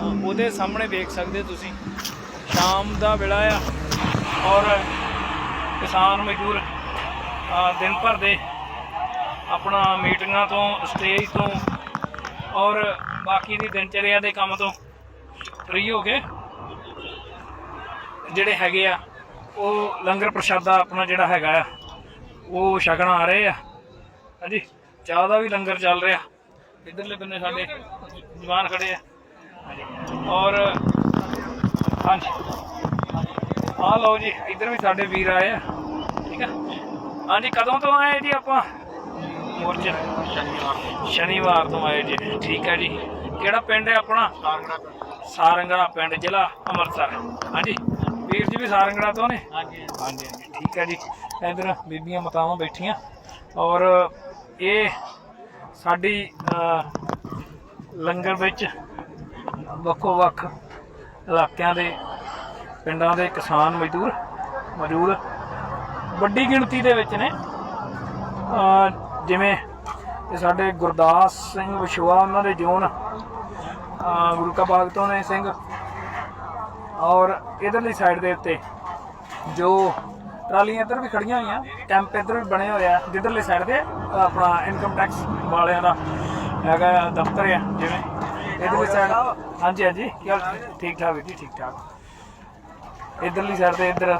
ਉਹਦੇ ਸਾਹਮਣੇ ਵੇਖ ਸਕਦੇ ਹੋ ਤੁਸੀਂ। ਸ਼ਾਮ ਦਾ ਵੇਲਾ ਆ ਔਰ ਕਿਸਾਨ ਮਜ਼ਦੂਰ ਦਿਨ ਭਰ ਦੇ ਆਪਣਾ ਮੀਟਿੰਗਾਂ ਤੋਂ, ਸਟੇਜ ਤੋਂ ਔਰ ਬਾਕੀ ਦੀ ਦਿਨਚਰਿਆ ਦੇ ਕੰਮ ਤੋਂ ਫ੍ਰੀ ਹੋ ਕੇ ਜਿਹੜੇ ਹੈਗੇ ਆ, ਉਹ ਲੰਗਰ ਪ੍ਰਸ਼ਾਦਾ ਆਪਣਾ ਜਿਹੜਾ ਹੈਗਾ ਆ, ਉਹ ਛਕਣ ਆ ਰਹੇ ਆ। ਹਾਂਜੀ, ਚਾਹ ਦਾ ਵੀ ਲੰਗਰ ਚੱਲ ਰਿਹਾ। ਇਧਰਲੇ ਬੰਨੇ ਸਾਡੇ ਜਵਾਨ ਖੜੇ ਆ। ਔਰ ਹਾਂਜੀ। ਆ ਲਓ ਜੀ ਇਧਰ ਵੀ ਸਾਡੇ ਵੀਰ ਆਏ ਆ। ਠੀਕ ਆ? ਹਾਂਜੀ ਕਦੋਂ ਤੋਂ ਆਏ ਜੀ ਆਪਾਂ? ਮੋਰਚੇ ਸ਼ਨੀਵਾਰ ਤੋਂ ਆਏ ਜੀ। ਠੀਕ ਹੈ ਜੀ। ਕਿਹੜਾ ਪਿੰਡ ਹੈ ਆਪਣਾ? ਸਾਰੰਗੜਾ ਪਿੰਡ। ਜ਼ਿਲ੍ਹਾ ਅੰਮ੍ਰਿਤਸਰ। ਹਾਂਜੀ। ਵੀਰ ਜੀ ਵੀ ਸਾਰੰਗੜਾ ਤੋਂ ਨੇ? ਹਾਂਜੀ ਠੀਕ ਹੈ ਜੀ। ਇਧਰ ਬੀਬੀਆਂ ਮਾਤਾਵਾਂ ਬੈਠੀਆਂ। ਔਰ ਇਹ ਸਾਡੀ ਲੰਗਰ ਵਿੱਚ ਵੱਖੋ ਵੱਖ ਇਲਾਕਿਆਂ ਦੇ ਪਿੰਡਾਂ ਦੇ ਕਿਸਾਨ ਮਜ਼ਦੂਰ ਮੌਜੂਦ। ਵੱਡੀ ਗਿਣਤੀ ਦੇ ਵਿੱਚ ਨੇ। ਜਿਵੇਂ ਇਹ ਸਾਡੇ ਗੁਰਦਾਸ ਸਿੰਘ ਵਿਸ਼ਵਾ ਉਹਨਾਂ ਦੇ ਜੋਨ ਅਹ, ਗੁਰੂ ਕਾ ਬਾਗ ਤੋਂ ਨੇ ਸਿੰਘ। ਔਰ ਇਧਰਲੀ ਸਾਈਡ ਦੇ ਉੱਤੇ ਜੋ ਟਰਾਲੀਆਂ ਇੱਧਰ ਵੀ ਖੜੀਆਂ ਹੋਈਆਂ ਕੈਂਪ ਇੱਧਰ ਵੀ ਬਣੇ ਹੋਏ ਆ। ਜਿੱਧਰਲੀ ਸਾਈਡ ਤੇ ਆਪਣਾ ਇਨਕਮ ਟੈਕਸ ਵਾਲਿਆਂ ਦਾ ਹੈਗਾ ਆ ਦਫ਼ਤਰ ਆ ਜਿਵੇਂ ਇਧਰਲੀ ਸਾਈਡ ਹਾਂਜੀ ਹਾਂਜੀ। ਕੀ ਹਾਲ? ਠੀਕ ਠਾਕ ਵੀਰ ਜੀ, ਠੀਕ ਠਾਕ। ਇਧਰਲੀ ਸਾਈਡ ਤੇ ਇੱਧਰ